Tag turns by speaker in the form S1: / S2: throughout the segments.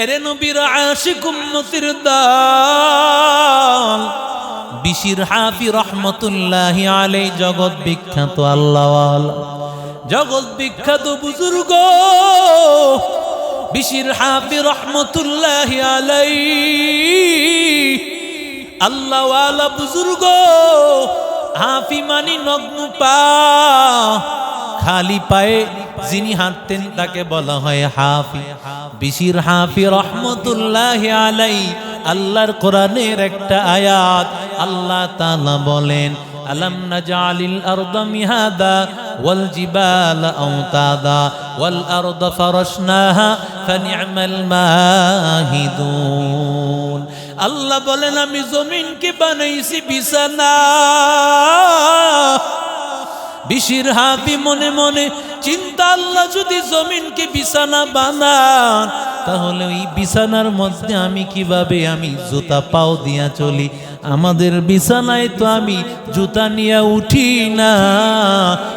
S1: এরে নবীর আশিক উম্মতির দাল। বিশির হাফি রহমতুল্লাহি আলাই জগৎ বিখ্যাত আল্লাহ জগৎ বিখ্যাত বুজুর্গ। বিশির হাফি রহমতুল্লাহি আলাই আল্লাহওয়ালা বুজুর্গ। হাফি মানি নগ্ন পা, খালি পায়ে যিনি হাঁটতেন তাকে বলা হয় হাফি। বিশির হাফি রহমতুল্লাহ আলাই, আল্লাহর কোরআনের একটা আয়াত। আল্লাহ তালা বলেন, আলম নাজালিল আরদ মিহাদা ওয়াল জিবাল আওতাদা ওয়াল আরদ ফারাশনাহা ফানিআমাল মাহিদুন। আল্লাহ বলেন, আমি জমিনকে বানাইছি বিছানা। বিশির হাবি মনে মনে, চিন্তা আল্লাহ যদি জমিনকে বিছানা বানান, তাহলে ওই বিছানার মধ্যে আমি কীভাবে আমি জুতা পাও দিয়া চলি? আমাদের বিছানায় তো আমি জুতা নিয়ে উঠি না।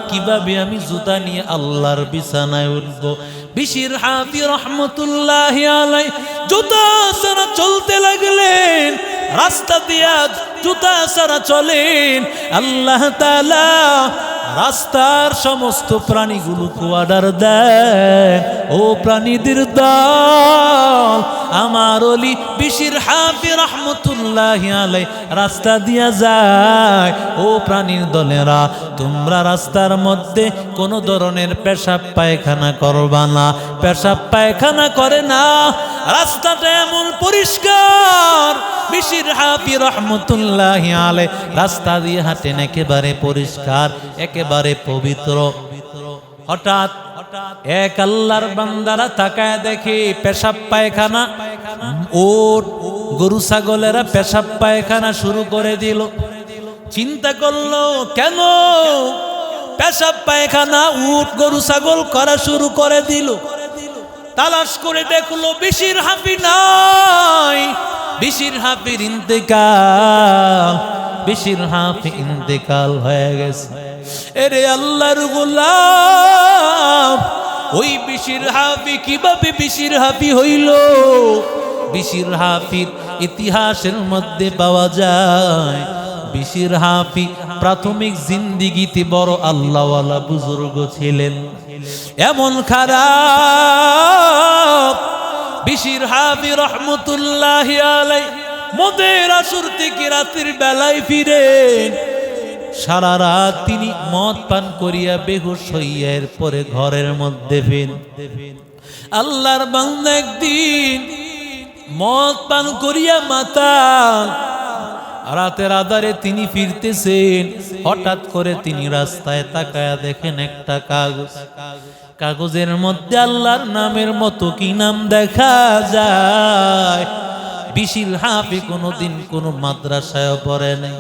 S1: কীভাবে আমি জুতা নিয়ে আল্লাহর বিছানায় উঠব? বিশির হাবি রহমতুল্লাহ আলাই, জুতা সারা চলতে লাগলেন, রাস্তা দিয়া জুতা সারা চলেন, আল্লাহ তালা রাস্তার সমস্ত প্রাণীগুলো অর্ডার দেয়। ও প্রাণীদের দল, আমার অলি বিশির হাফি রহমতুল্লাহ আলাই রাস্তা দিয়া যায়। ও প্রাণীর দলেরা, তোমরা রাস্তার মধ্যে কোনো ধরনের পেশাব পায়খানা করবা না। পেশাব পায়খানা করে না রাস্তাটা এমন পরিষ্কার। বিশির হাফি রহমতুল্লাহ আলে, রাস্তা দিয়ে হাঁটেন একেবারে পরিষ্কার, একেবারে পবিত্র। হঠাৎ এক আল্লাহর বান্দারা তাকায় দেখি পেশাব পায়খানা ওট গরু ছাগলেরা পেশাব পায়খানা শুরু করে দিল। চিন্তা করল, কেন? পেশাব পায়খানা, উট গরু ছাগল করা শুরু করে দিল। তালাশ করে দেখল বিশির হাফি নাই। বেশির হাফির ইন্তেকাল, বেশির হাফি ইন্তেকাল হয়ে গেছে। এরে আল্লাহর গোলাম, ওই বিশির হাফি কীভাবে বিশির হাফি হইল? বিশির হাফির ইতিহাসের মধ্যে পাওয়া যায়, বিশির হাফি প্রাথমিক জিন্দিগিতে বড় আল্লাহওয়ালা বুজুর্গ ছিলেন। এমন খারাপ। বিশির হাফি রহমতুল্লাহ আলাই, মদের আসর থেকে রাতের বেলায় ফিরেন। সারা রাত তিনি মদ পান করিয়া বেহুশ হইয়া পরে ঘরের মধ্যে ফেন আল্লাহর বান্দা একদিন মদ পান করিয়া মাতা, রাতের আধারে তিনি ফিরতেছেন। হঠাৎ করে তিনি রাস্তায় তাকায়া দেখেন একটা কাগজ। কাগজের মধ্যে আল্লাহর নামের মতো কি নাম দেখা যায়? বিশির হাফি কোনোদিন কোনো মাদ্রাসায় পড়ে নাই।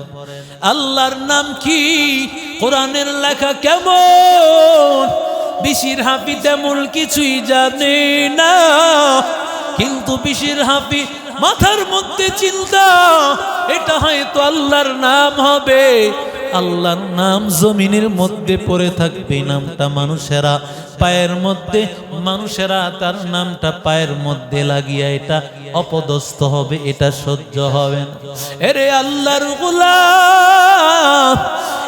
S1: আল্লাহর নাম কি? কোরআনের লেখা কেমন? বিশির হাফি তেমন কিছুই জানে না। কিন্তু বিশির হাফি মাথার মধ্যে চিন্তা, এটা হয়তো আল্লাহর নাম হবে। আল্লাহর নাম জমিনের মধ্যে পড়ে থাকবে, নামটা মানুষেরা। পায়ের মধ্যে, মানুষেরা তার নামটা পায়ের মধ্যে লাগিয়া এটা অপদস্থ হবে, এটা সহ্য হবে এরে আল্লাহর গোলাম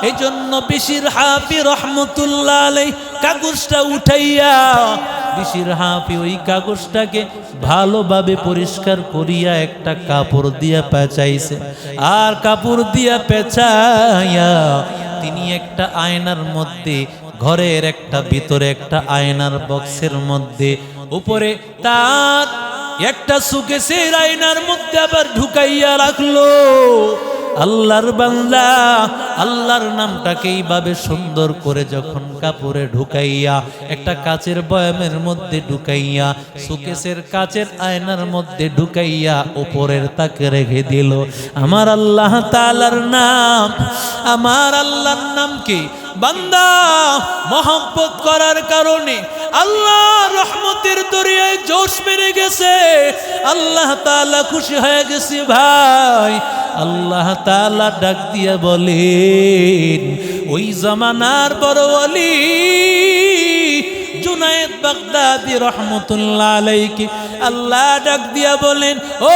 S1: এই জন্য বিশির হাফি রহমতুল্লাহ কাগজটা উঠাইয়া বিশির হাফি ওই কাগজটাকে ভালোভাবে পরিষ্কার করিয়া একটা কাপড় দিয়া পেঁচাইছে। আর কাপড় দিয়া পেঁচাইয়া তিনি একটা আয়নার মধ্যে, ঘরের একটা ভিতরে একটা আয়নার বক্সের মধ্যে, উপরে তার একটা সুকেশের আয়নার মধ্যে আবার ঢুকাইয়া রাখল। আল্লাহর বান্দা, আল্লাহর নামটাকে এইভাবে সুন্দর করে যখন কাপড়ে ঢুকাইয়া, একটা কাচের বয়ামের মধ্যে ঢুকাইয়া সুকেশের কাচের আয়নার মধ্যে ঢুকাইয়া উপরের তাকে রেখে দিল। আমার আল্লাহ তালার নাম, আমার আল্লাহর নাম নামকে বান্দা, মহব্বত করার কারণে আল্লাহ রহমতের দরিয়ায় জোশ বেড়ে গেছে। আল্লাহ তালা খুশি হয়ে গেছে ভাই। আল্লাহ তালা ডাক দিয়া বলেন, ওই জমানার বড় অলি জুনায়েদ বাগদাদি রহমতুল্লাহ আলাইকি আল্লাহ ডাক দিয়া বলেন, ও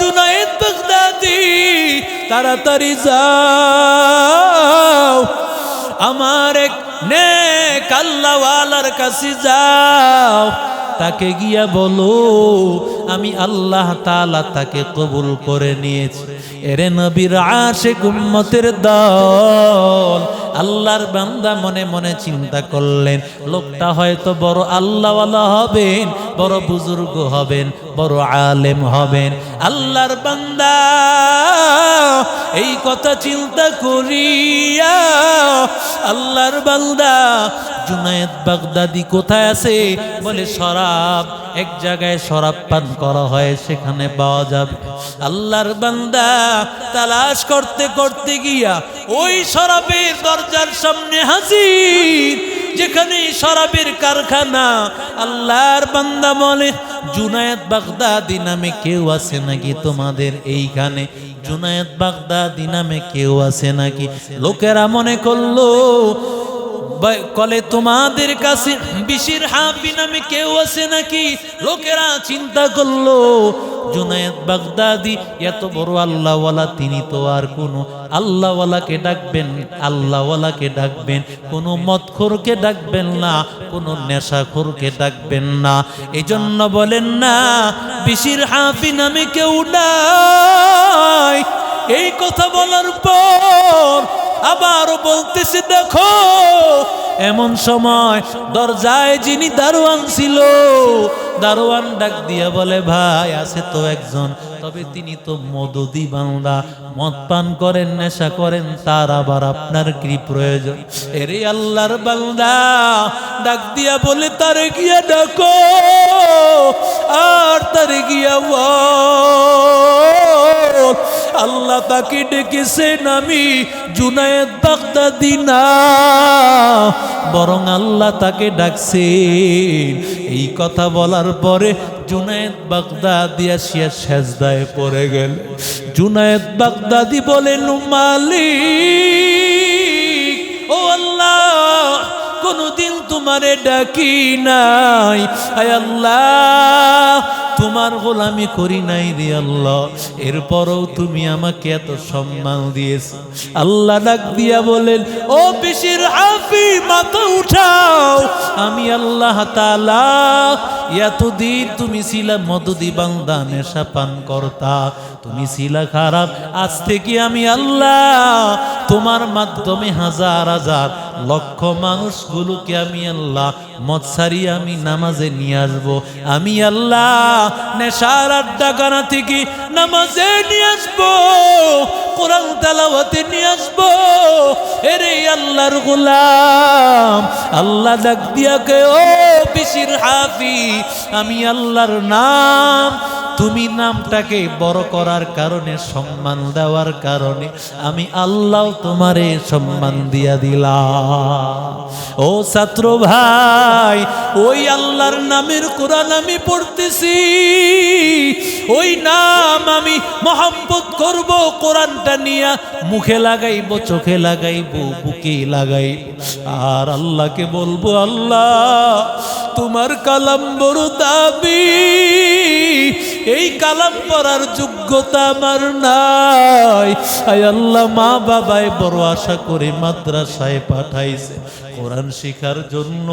S1: জুনায়েদ বাগদাদি, তাড়াতাড়ি যাও, আমার এক নেক আল্লাহওয়ালার কাছে যাও। তাকে গিয়া বলো, আমি আল্লাহ তাআলা তাকে কবুল করে নিয়েছি। এরে নবীর আশে গুম্মতের দল। আল্লাহর বান্দা মনে মনে চিন্তা করলেন, লোকটা হয়তো বড় আল্লাহওয়ালা হবেন, বড় বুজুর্গ হবেন, বড় আলেম হবেন। আল্লাহর বান্দা এই কথা চিন্তা করিয়া আল্লাহর বান্দা জুনায়েদ বাগদাদি কোথায় আছে? বলে, শরাব, এক জায়গায় শরাব পান করা হয়, সেখানে পাওয়া যাবে। আল্লাহর বান্দা তালাশ করতে করতে গিয়া ওই শরাবের দরজার সামনে হাজির। যেখানে শরাবের কারখানা, আল্লাহর বান্দা বলে, জুনায়েদ বাগদাদি নামে কেউ আছে নাকি তোমাদের এইখানে? জুনায়েদ বাগদাদি নামে কেউ আছে নাকি? লোকেরা মনে করল কলে তোমাদের কাছে বিশির হাফি নামে কেউ আছে নাকি? লোকেরা চিন্তা করল, জুনায়েদ বাগদাদি এত বড় আল্লাহওয়ালা, তিনি তো আর কোনো আল্লাহওয়ালাকে ডাকবেন আল্লাহওয়ালাকে ডাকবেন, কোনো মদখোরকে ডাকবেন না, কোনো নেশাখোরকে ডাকবেন না। এজন্য বলেন না, বিশির হাফি নামে কেউ নাই। এই কথা বলার পর আবারও বলতেছে, দেখো, এমন সময় দরজায় যিনি দারোয়ান ছিল, দারোয়ান ডাক দিয়া বলে, ভাই, আছে তো একজন। তবে তিনি তো মদদি বাংলা মদ পান করেন, নেশা করেন, তার আবার আপনার কি প্রয়োজন? এরে আল্লাহর বান্দা, ডাক দিয়া বলে, তারে গিয়া ডাকো, আর তারে গিয়া বল। আল্লাহ তাকে ডেকেছেন আমি জুনায়েদ বাগদাদি না। বরং আল্লাহ তাকে ডাকছেন। এই কথা বলার পরে জুনায়েদ বাগদাদি আসিয়া সেজদায় পড়ে গেল। জুনায়েদ বাগদাদি বলেন মালিক, ও আল্লাহ, কোনদিন তোমারে ডাকি নাই। আয় আল্লাহ, তোমার গোলামি করি নাই রে আল্লাহ। এরপরও তুমি আমাকে এত সম্মান দিয়েছ। আল্লাহ ডাক দিয়া বলেন, ও বিশির হাফি, মাথা উঠাও। আমি আল্লাহ তাআলা এতদিন তুমি ছিলা মদদি বান্দা, নেশা পান করতা। তুমি ছিলা খারাপ, আজ থেকে আমি আল্লাহ তোমার মাধ্যমে হাজার হাজার লক্ষ মানুষগুলোকে আমি আল্লাহ, মদ সারি আমি নামাজে নিয়ে আসব। আমি আল্লাহ, নেশার আড্ডাখানা থেকে নামাজে নিয়ে আসব, কোরআন তালাওয়াতে নিয়ে আসব। এরে আল্লাহর গোলাম, আল্লাহ ডাক দিয়াকে ও বিশির হাফি, আমি আল্লাহর নাম তুমি নামটাকে বড় করার কারণে, সম্মান দেওয়ার কারণে আমি আল্লাহ তোমারে সম্মান দিয়া দিলাম। ও ছাত্র ভাই, ওই আল্লাহর নামের কোরআন আমি পড়তেছি। ওই নাম আমি মহব্বত করব, কোরআনটা নিয়ে মুখে লাগাইব, চোখে লাগাইব, বুকে লাগাইব। আর আল্লাহকে বলব, আল্লাহ, তোমার কালাম বড় দাবি। এই কালাম পড়ার যোগ্যতা আমার নাই। আয় আল্লাহ মা বাবায় বড় আশা করে মাদ্রাসায় পাঠাইছে। কোরআন শিখার জন্য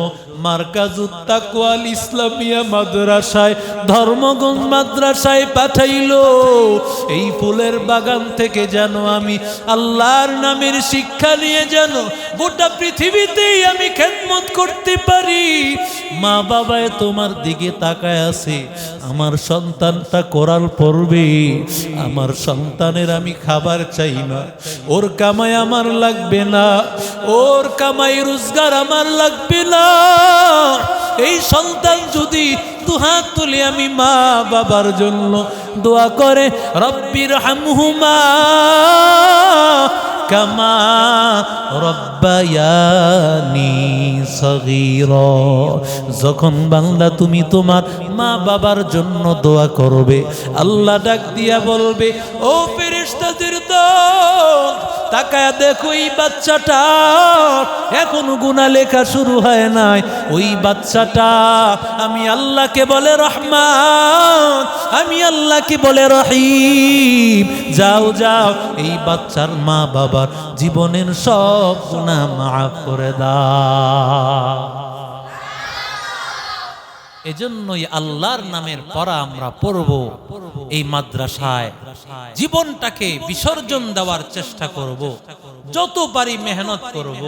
S1: মার্কাজুত তাকওয়াল ইসলামিয়া মাদ্রাসায় ধর্মগঞ্জ মাদ্রাসায় পাঠাইলো। এই ফুলের বাগান থেকে যেন আমি আল্লাহর নামের শিক্ষা নিয়ে যেন গোটা পৃথিবীতেই আমি খেদমত করতে পারি। মা বাবায় তোমার দিকে তাকায় আছে, আমার সন্তানটা কোরআন পড়বে, আমার সন্তানের আমি খাবার চাই না, ওর কামাই আমার লাগবে না, ওর কামাই রোজগার আমার লাগবে না। এই সন্তান যদি দুহাত তুলে আমি মা বাবার জন্য দোয়া করে রব্বির হামহুমা কামা রব্বায়ানি সগীর। যখন বান্দা তুমি তোমার মা বাবার জন্য দোয়া করবে, আল্লাহ ডাক দিয়া বলবে, ও ফেরেশতাদের তাকায় দেখো, এই বাচ্চাটা এখনও গুণা লেখা শুরু হয় নাই। ওই বাচ্চাটা আমি আল্লাহকে বলে রহমান, আমি আল্লাহকে বলে রহিম। যাও যাও, এই বাচ্চার মা বাবার জীবনের সব গুণা মাফ করে দাও। এজন্যই আল্লাহর নামের পড়া আমরা পড়ব। এই মাদ্রাসায় জীবনটাকে বিসর্জন দেওয়ার চেষ্টা করব। যত পারি মেহনত করব।